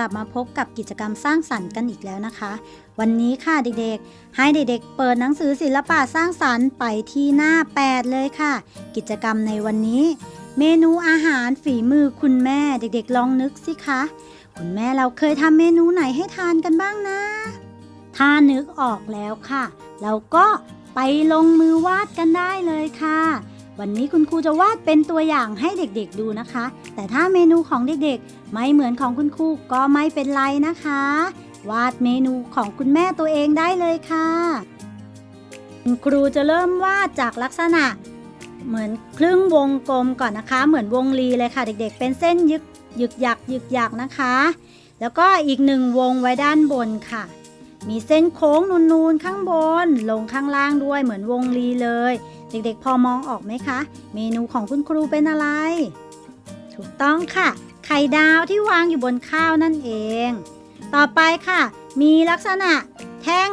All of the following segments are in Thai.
ลับมาพบกับกิจกรรมสร้างสรรค์กันอีกแล้วนะคะ วันนี้ค่ะเด็กๆ ให้เด็กๆ เปิดหนังสือศิลปะสร้างสรรค์ไปที่หน้า 8 เลยค่ะ กิจกรรมในวันนี้ เมนูอาหารฝีมือคุณแม่เด็กๆ ลองนึกสิคะ คุณแม่เราเคยทำเมนูไหนให้ทานกันบ้างนะ ถ้านึกออกแล้วค่ะ เราก็ไปลงมือวาดกันได้เลยค่ะ วันนี้คุณครูจะวาดเป็นตัวอย่างให้เด็กๆดูนะคะ แต่ถ้าเมนูของเด็กๆ ไม่เหมือนของคุณครูก็ไม่เป็นไรนะคะ วาดเมนูของคุณแม่ตัวเองได้เลยค่ะ คุณครูจะเริ่มวาดจากลักษณะ เหมือนครึ่งวงกลมก่อนนะคะ เหมือนวงรีเลยค่ะ เด็กๆ เป็นเส้นยึกยึกหยักยึกหยักนะคะ แล้วก็อีกหนึ่งวงไว้ด้านบนค่ะ มีเส้นโค้งนูนๆข้างบน ลงข้างล่างด้วยเหมือนวงรีเลย เด็กๆ พอมองออกไหมคะ เมนูของคุณครูเป็นอะไร ถูกต้องค่ะ ไข่ดาวที่วางอยู่บนข้าวนั่นเอง ต่อไปค่ะ มีลักษณะแท่ง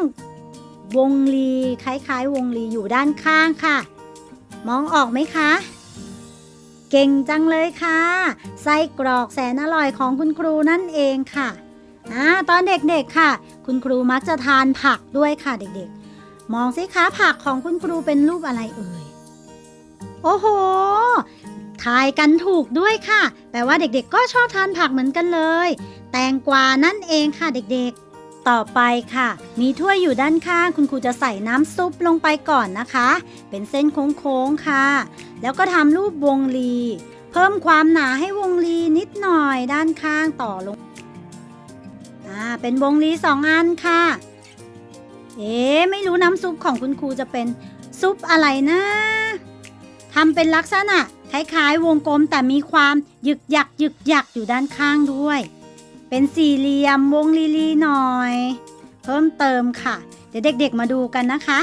วงรีคล้ายๆ วงรีอยู่ด้านข้างค่ะ มองออกไหมคะ เก่งจังเลยค่ะไส้กรอกแสนอร่อยของคุณครูนั่นเองค่ะอ่าตอนเด็กๆค่ะ คุณครูมักจะทานผักด้วยค่ะเด็กๆ มองสิคะผักของคุณครูเป็นรูปอะไรเอ่ย โอ้โห ทายกันถูกด้วยค่ะ แปลว่าเด็กๆก็ชอบทานผักเหมือนกันเลย แตงกวานั่นเองค่ะเด็กๆ ต่อไปค่ะ มีถ้วยอยู่ด้านข้าง คุณครูจะใส่น้ำซุปลงไปก่อนนะคะ เป็นเส้นโค้งๆค่ะ แล้วก็ทำรูปวงรี เพิ่มความหนาให้วงรีนิดหน่อยด้านข้างต่อลง อ่า เป็นวงรีสองอันค่ะ เอ๊ไม่รู้น้ำซุปของคุณครูจะเป็นซุปอะไรนะทำเป็นลักษณะคล้ายๆ วงกลมแต่มีความหยึกหยักหยึกหยักอยู่ด้านข้างด้วย เป็นสี่เหลี่ยมวงลีลีหน่อย เพิ่มเติมค่ะ เดี๋ยวเด็กๆมาดูกันนะคะ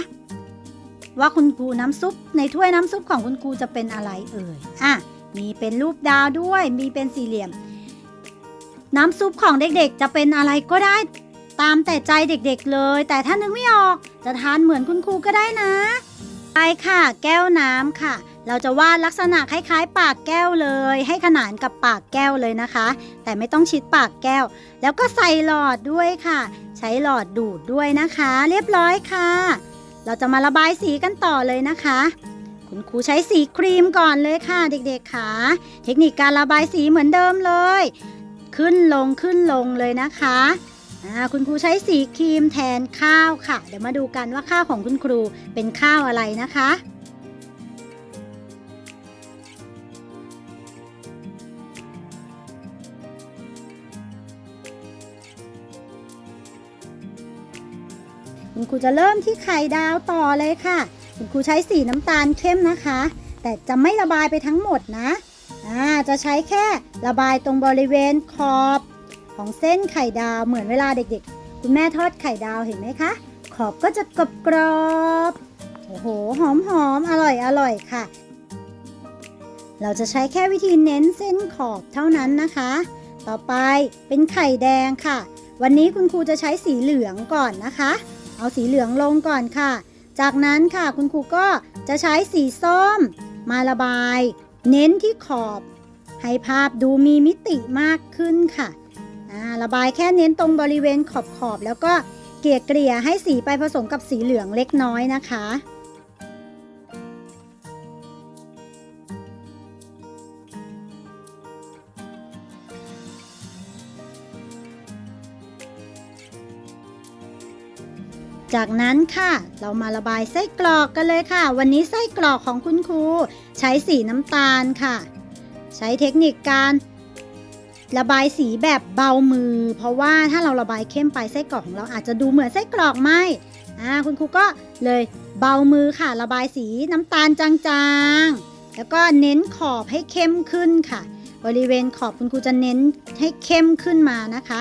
ว่าคุณครูน้ำซุปในถ้วยน้ำซุปของคุณครูจะเป็นอะไรเอ่ยอะมีเป็นรูปดาวด้วย มีเป็นสี่เหลี่ยม น้ำซุปของเด็กๆ จะเป็นอะไรก็ได้ ตามแต่ใจเด็กๆเลย แต่ถ้านึกไม่ออกจะทานเหมือนคุณครูก็ได้นะ ไปค่ะ แก้วน้ำค่ะ เราจะวาดลักษณะคล้ายๆ ปากแก้วเลย ให้ขนานกับปากแก้วเลยนะคะ แต่ไม่ต้องชิดปากแก้ว แล้วก็ใส่หลอดด้วยค่ะ ใช้หลอดดูดด้วยนะคะ เรียบร้อยค่ะ เราจะมาระบายสีกันต่อเลยนะคะคุณครูใช้สีครีมก่อนเลยค่ะ เด็กๆค่ะเทคนิคการระบายสีเหมือนเดิมเลย ขึ้นลงขึ้นลงเลยนะคะ คุณครูใช้สีครีมแทนข้าวค่ะ เดี๋ยวมาดูกันว่าข้าวของคุณครูเป็นข้าวอะไรนะคะ คุณครูจะเริ่มที่ไข่ดาวต่อเลยค่ะ คุณครูใช้สีน้ำตาลเข้มนะคะ แต่จะไม่ระบายไปทั้งหมดนะอ่าจะใช้แค่ระบายตรงบริเวณขอบ ของเส้นไข่ดาวเหมือนเวลาเด็กๆ คุณแม่ทอดไข่ดาวเห็นไหมคะ ขอบก็จะกรอบกรอบๆโอ้โหหอมหอมอร่อยอร่อยค่ะ เราจะใช้แค่วิธีเน้นเส้นขอบเท่านั้นนะคะ ต่อไปเป็นไข่แดงค่ะ วันนี้คุณครูจะใช้สีเหลืองก่อนนะคะ เอาสีเหลืองลงก่อนค่ะ จากนั้นค่ะคุณครูก็จะใช้สีส้ม มาระบาย เน้นที่ขอบ ให้ภาพดูมีมิติมากขึ้นค่ะ ระบายแค่เน้นตรงบริเวณขอบขอบๆแล้วก็เกลี่ยเกลี่ยให้สีไปผสมกับสีเหลืองเล็กน้อยนะคะ จากนั้นค่ะ เรามาระบายไส้กรอกกันเลยค่ะ วันนี้ไส้กรอกของคุณครูใช้สีน้ำตาลค่ะ ใช้เทคนิคการ ระบายสีแบบเบามือ เพราะว่าถ้าเราระบายเข้มไปไส้กรอกของเราอาจจะดูเหมือนไส้กรอกไหมอ่าคุณครูก็เลยเบามือค่ะ ระบายสีน้ำตาลจางๆ แล้วก็เน้นขอบให้เข้มขึ้นค่ะ บริเวณขอบคุณครูจะเน้นให้เข้มขึ้นมานะคะ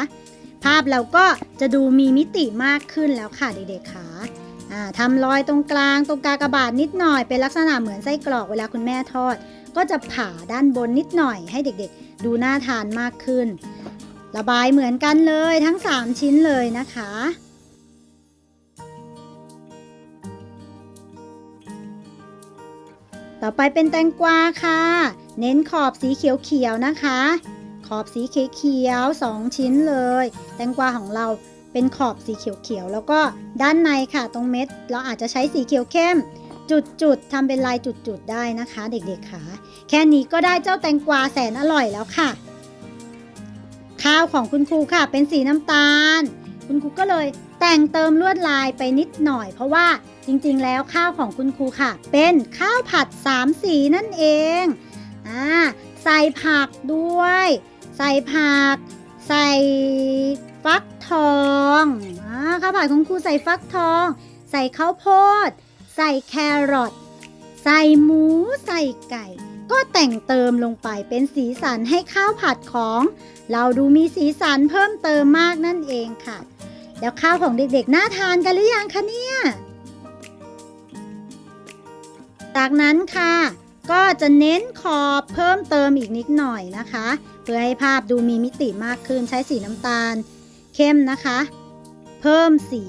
ภาพเราก็จะดูมีมิติมากขึ้นแล้วค่ะเด็กๆค่ะอ่าทำรอยตรงกลางตรงกากระบาทนิดหน่อยเป็นลักษณะเหมือนไส้กรอกเวลาคุณแม่ทอด ก็จะผ่าด้านบนนิดหน่อยให้เด็กๆ ดูน่าทานมากขึ้น ระบายเหมือนกันเลยทั้ง 3 ชิ้นเลยนะคะต่อไปเป็นแตงกวาค่ะ เน้นขอบสีเขียวๆนะคะ ขอบสีเขียวๆสองชิ้นเลย แตงกวาของเราเป็นขอบสีเขียวๆแล้วก็ด้านในค่ะ ตรงเม็ด เราอาจจะใช้สีเขียวเข้ม จุดๆทำเป็นลายจุดๆได้นะคะ เด็กๆค่ะแค่นี้ก็ได้เจ้าแตงกวาแสนอร่อยแล้วค่ะ ข้าวของคุณครูค่ะ เป็นสีน้ำตาล คุณครูก็เลยแต่งเติมลวดลายไปนิดหน่อย เพราะว่าจริงๆ แล้วข้าวของคุณครูค่ะ เป็นข้าวผัดสามสีนั่นเองอ่าใส่ผักด้วย ใส่ผัก ใส่ฟักทองอ่าข้าวผัดของครูใส่ฟักทอง ใส่ข้าวโพด ส่แครอทใส่หมูใส่ไก่ ก็แต่งเติมลงไปเป็นสีสันให้ข้าวผัดของ เราดูมีสีสันเพิ่มเติมมากนั่นเองค่ะ แล้วข้าวของเด็กๆน่าทานกันหรือยังคะเนี่ย จากนั้นค่ะ ก็จะเน้นขอบเพิ่มเติมอีกนิดหน่อยนะคะ เพื่อให้ภาพดูมีมิติมากขึ้นใช้สีน้ำตาล เข้มนะคะ เพิ่มสี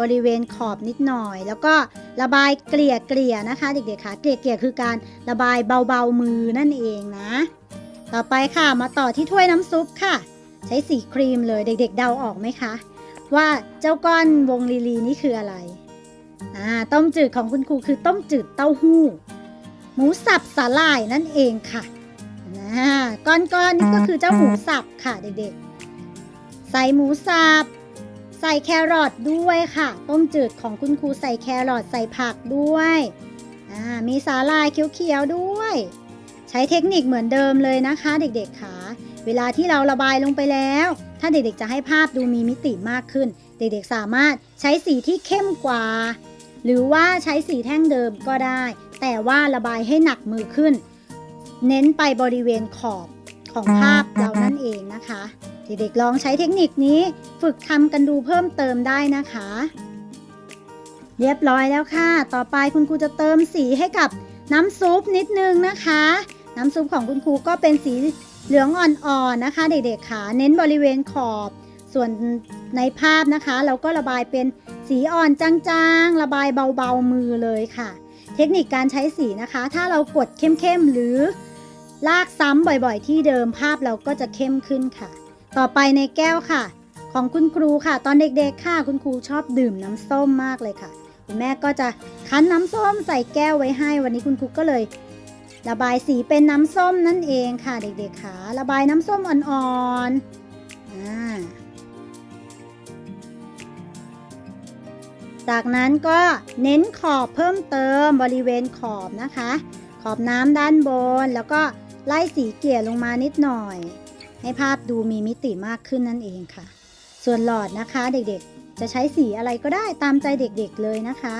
บริเวณขอบนิดหน่อย แล้วก็ระบายเกลี่ยเกลี่ยๆนะคะ เด็กๆค่ะเกลี่ยเกลี่ยๆคือการระบายเบาๆมือนั่นเองนะ ต่อไปค่ะมาต่อที่ถ้วยน้ำซุปค่ะ ใช้สีครีมเลยเด็ก ๆ เดาออกไหมคะ ว่าเจ้าก้อนวงลีลีนี่คืออะไรอ่าต้มจืดของคุณครูคือต้มจืดเต้าหู้ หมูสับสาหร่ายนั่นเองค่ะนะก้อนๆนี่ก็คือเจ้าหมูสับค่ะเด็กๆ ใส่หมูสับ ใส่แครอทด้วยค่ะ ต้มจืดของคุณครูใส่แครอทใส่ผักด้วยมีสาหร่ายเขียวๆด้วย ใช้เทคนิคเหมือนเดิมเลยนะคะ เด็กๆค่ะเวลาที่เราระบายลงไปแล้ว ถ้าเด็กๆจะให้ภาพดูมีมิติมากขึ้น เด็กๆสามารถใช้สีที่เข้มกว่า หรือว่าใช้สีแท่งเดิมก็ได้ แต่ว่าระบายให้หนักมือขึ้น เน้นไปบริเวณขอบของภาพเรานั่นเองนะคะ เด็กๆลองใช้เทคนิคนี้ฝึกทำกันดูเพิ่มเติมได้นะคะ เรียบร้อยแล้วค่ะ ต่อไปคุณครูจะเติมสีให้กับน้ำซุปนิดนึงนะคะ น้ำซุปของคุณครูก็เป็นสีเหลืองอ่อนๆนะคะ เด็กๆค่ะเน้นบริเวณขอบ ส่วนในภาพนะคะ เราก็ระบายเป็นสีอ่อนจางๆ ระบายเบาๆมือเลยค่ะ เทคนิคการใช้สีนะคะ ถ้าเรากดเข้มๆหรือลากซ้ำบ่อยๆ ที่เดิมภาพเราก็จะเข้มขึ้นค่ะ ต่อไปในแก้วค่ะ ของคุณครูค่ะ ตอนเด็กๆค่ะ คุณครูชอบดื่มน้ำส้มมากเลยค่ะ คุณแม่ก็จะคั้นน้ำส้มใส่แก้วไว้ให้ วันนี้คุณครูก็เลย ระบายสีเป็นน้ำส้มนั่นเองค่ะ เด็กๆค่ะ ระบายน้ำส้มอ่อนๆอ่าจากนั้นก็เน้นขอบเพิ่มเติมบริเวณขอบนะคะ ขอบน้ำด้านบน แล้วก็ไล่สีเกลี่ยลงมานิดหน่อย ให้ภาพดูมีมิติมากขึ้นนั่นเองค่ะ ส่วนหลอดนะคะเด็กๆ จะใช้สีอะไรก็ได้ตามใจเด็กๆเลยนะคะ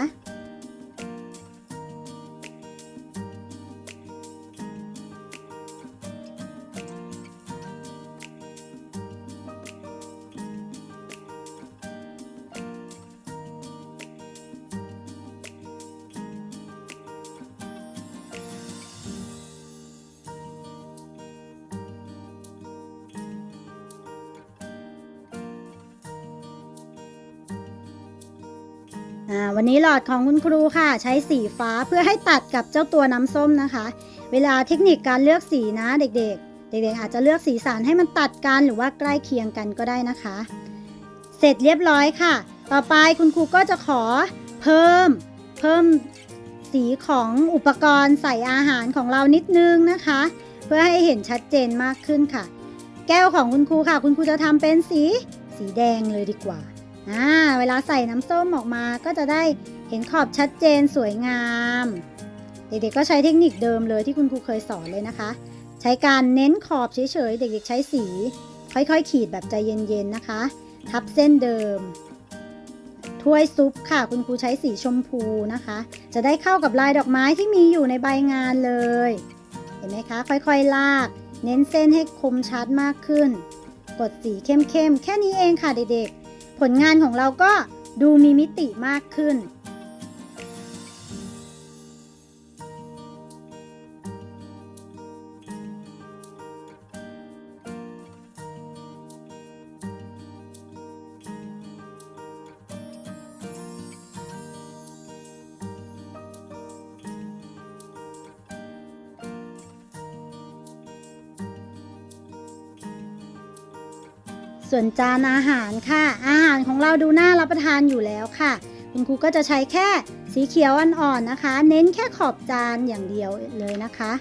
วันนี้หลอดของคุณครูค่ะ ใช้สีฟ้าเพื่อให้ตัดกับเจ้าตัวน้ำส้มนะคะ เวลาเทคนิคการเลือกสีนะเด็กๆ เด็กๆอาจจะเลือกสีสันให้มันตัดกันหรือว่าใกล้เคียงกันก็ได้นะคะ เสร็จเรียบร้อยค่ะ ต่อไปคุณครูก็จะขอเพิ่มเพิ่มสีของอุปกรณ์ใส่อาหารของเรานิดนึงนะคะ เพื่อให้เห็นชัดเจนมากขึ้นค่ะ แก้วของคุณครูค่ะ คุณครูจะทำเป็นสีสีแดงเลยดีกว่า อ่าเวลาใส่น้ำส้มออกมาก็จะได้เห็นขอบชัดเจนสวยงาม เด็กๆก็ใช้เทคนิคเดิมเลยที่คุณครูเคยสอนเลยนะคะ ใช้การเน้นขอบเฉยๆ เด็กๆใช้สี ค่อยๆ ขีดแบบใจเย็นๆนะคะ ทับเส้นเดิม ถ้วยซุปค่ะคุณครูใช้สีชมพูนะคะ จะได้เข้ากับลายดอกไม้ที่มีอยู่ในใบงานเลย เห็นไหมคะ ค่อยๆ ลาก เน้นเส้นให้คมชัดมากขึ้น กดสีเข้มๆ แค่นี้เองค่ะเด็กๆ ผลงานของเราก็ดูมีมิติมากขึ้น ส่วนจานอาหารค่ะ ของเราดูน่ารับประทานอยู่แล้วค่ะ คุณครูก็จะใช้แค่สีเขียวอ่อนๆนะคะ เน้นแค่ขอบจานอย่างเดียวเลยนะคะ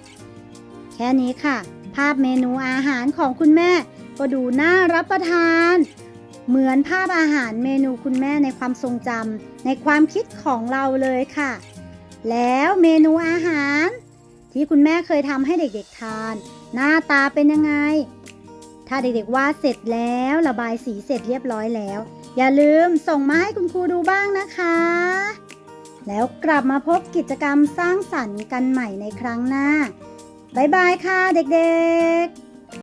แค่นี้ค่ะ ภาพเมนูอาหารของคุณแม่ ก็ดูน่ารับประทาน เหมือนภาพอาหารเมนูคุณแม่ในความทรงจำในความคิดของเราเลยค่ะ แล้วเมนูอาหาร ที่คุณแม่เคยทำให้เด็กๆทาน หน้าตาเป็นยังไงถ้าเด็กๆวาดเสร็จแล้วระบายสีเสร็จเรียบร้อยแล้ว อย่าลืมส่งมาให้คุณครูดูบ้างนะคะ แล้วกลับมาพบกิจกรรมสร้างสรรค์กันใหม่ในครั้งหน้า บ๊ายบายค่ะเด็กๆ